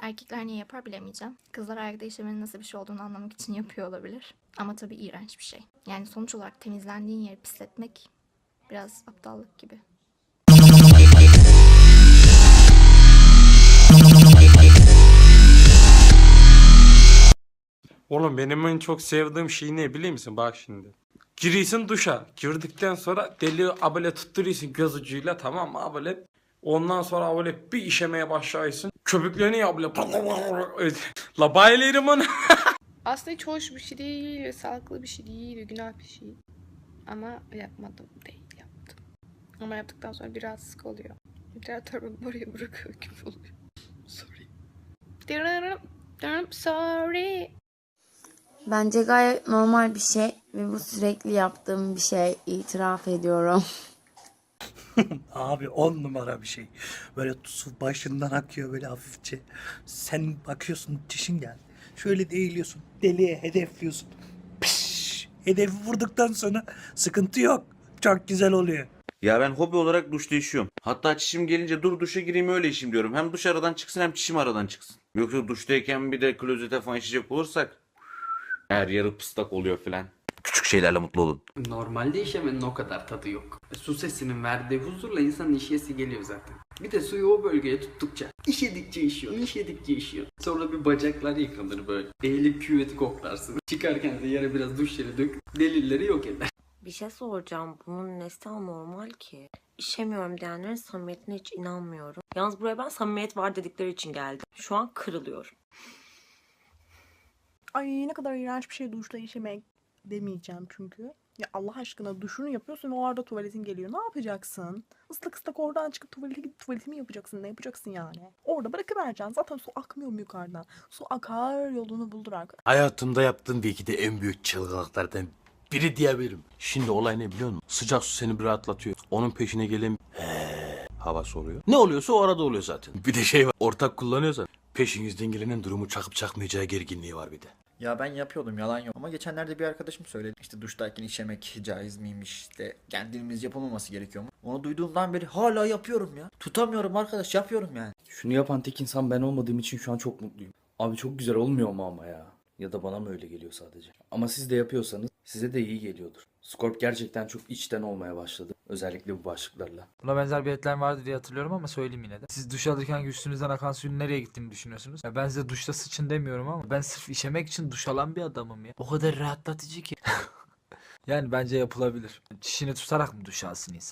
Erkekler niye yapar bilemeyeceğim. Kızlar ayakta işemenin nasıl bir şey olduğunu anlamak için yapıyor olabilir. Ama tabii iğrenç bir şey. Yani sonuç olarak temizlendiğin yeri pisletmek biraz aptallık gibi. Oğlum benim en çok sevdiğim şey ne biliyor musun? Bak şimdi. Giriyorsun duşa. Girdikten sonra deli abele tutturuyorsun göz ucuyla tamam mı abele? Ondan sonra abele bir işemeye başlıyorsun. Köpüklerini abele. La bayılırım onu. Aslında hiç hoş bir şey değil, ve sağlıklı bir şey değil, günah bir şey. Ama yapmadım değil, yaptım. Ama yaptıktan sonra bir rahatsızlık oluyor. Literatörümü oraya bırakıyor gibi oluyor. Sorry. Sorry. Bence gayet normal bir şey ve bu sürekli yaptığım bir şey itiraf ediyorum. Abi on numara bir şey. Böyle su başından akıyor böyle hafifçe. Sen bakıyorsun dişin geldi. Şöyle değiliyorsun. Deliye hedefliyorsun. Piş! Hedefi vurduktan sonra sıkıntı yok. Çok güzel oluyor. Ya ben hobi olarak duşta işiyorum. Hatta çişim gelince dur duşa gireyim öyle işim diyorum. Hem duş aradan çıksın hem çişim aradan çıksın. Yoksa duştayken bir de klozete falan işecek olursak her yarı pıstak oluyor filan. Küçük şeylerle mutlu olun. Normalde işemenin o kadar tadı yok. Su sesinin verdiği huzurla insanın işiyesi geliyor zaten. Bir de suyu o bölgeye tuttukça, işedikçe işiyorsun, işedikçe işiyorsun. Sonra bir bacaklar yıkanır böyle. Eğilip küveti koklarsın. Çıkarken de yere biraz duş jeli dök, delilleri yok eder. Bir şey soracağım. Bunun nesi anormal ki? İşemiyorum diyenlerin samimiyetine hiç inanmıyorum. Yalnız buraya ben samimiyet var dedikleri için geldim. Şu an kırılıyorum. Ay ne kadar iğrenç bir şey duşta işemek demeyeceğim çünkü. Ya Allah aşkına duşunu yapıyorsun o arada tuvaletin geliyor. Ne yapacaksın? Islak ıslak oradan çıkıp tuvalete gidip tuvaletimi yapacaksın. Ne yapacaksın yani? Orada bırakıvereceksin. Zaten su akmıyor mu yukarıdan? Su akar yolunu buldur arkadaş. Hayatımda yaptığım belki de en büyük çılgınlıklardan biri diyebilirim. Şimdi olay ne biliyor musun? Sıcak su seni bir rahatlatıyor. Onun peşine gelen havası oluyor. Ne oluyorsa o arada oluyor zaten. Bir de şey var. Ortak kullanıyorsan peşinizden gelenin durumu çakıp çakmayacağı gerginliği var bir de. Ya ben yapıyordum yalan yok. Ama geçenlerde bir arkadaşım söyledi. İşte duştayken işemek caiz miymiş işte kendimiz yapılmaması gerekiyor mu? Onu duyduğumdan beri hala yapıyorum ya. Tutamıyorum arkadaş yapıyorum yani. Şunu yapan tek insan ben olmadığım için şu an çok mutluyum. Abi çok güzel olmuyor mu ama ya? Ya da bana mı öyle geliyor sadece? Ama siz de yapıyorsanız size de iyi geliyordur. Scorp gerçekten çok içten olmaya başladı. Özellikle bu başlıklarla. Buna benzer bir headline vardı diye hatırlıyorum ama söyleyeyim yine de. Siz duş alırken üstünüzden akan suyun nereye gittiğini düşünüyorsunuz. Ya ben size duşta sıçın demiyorum ama ben sırf işemek için duş alan bir adamım ya. O kadar rahatlatıcı ki. yani bence yapılabilir. Çişini tutarak mı duş alsın insan?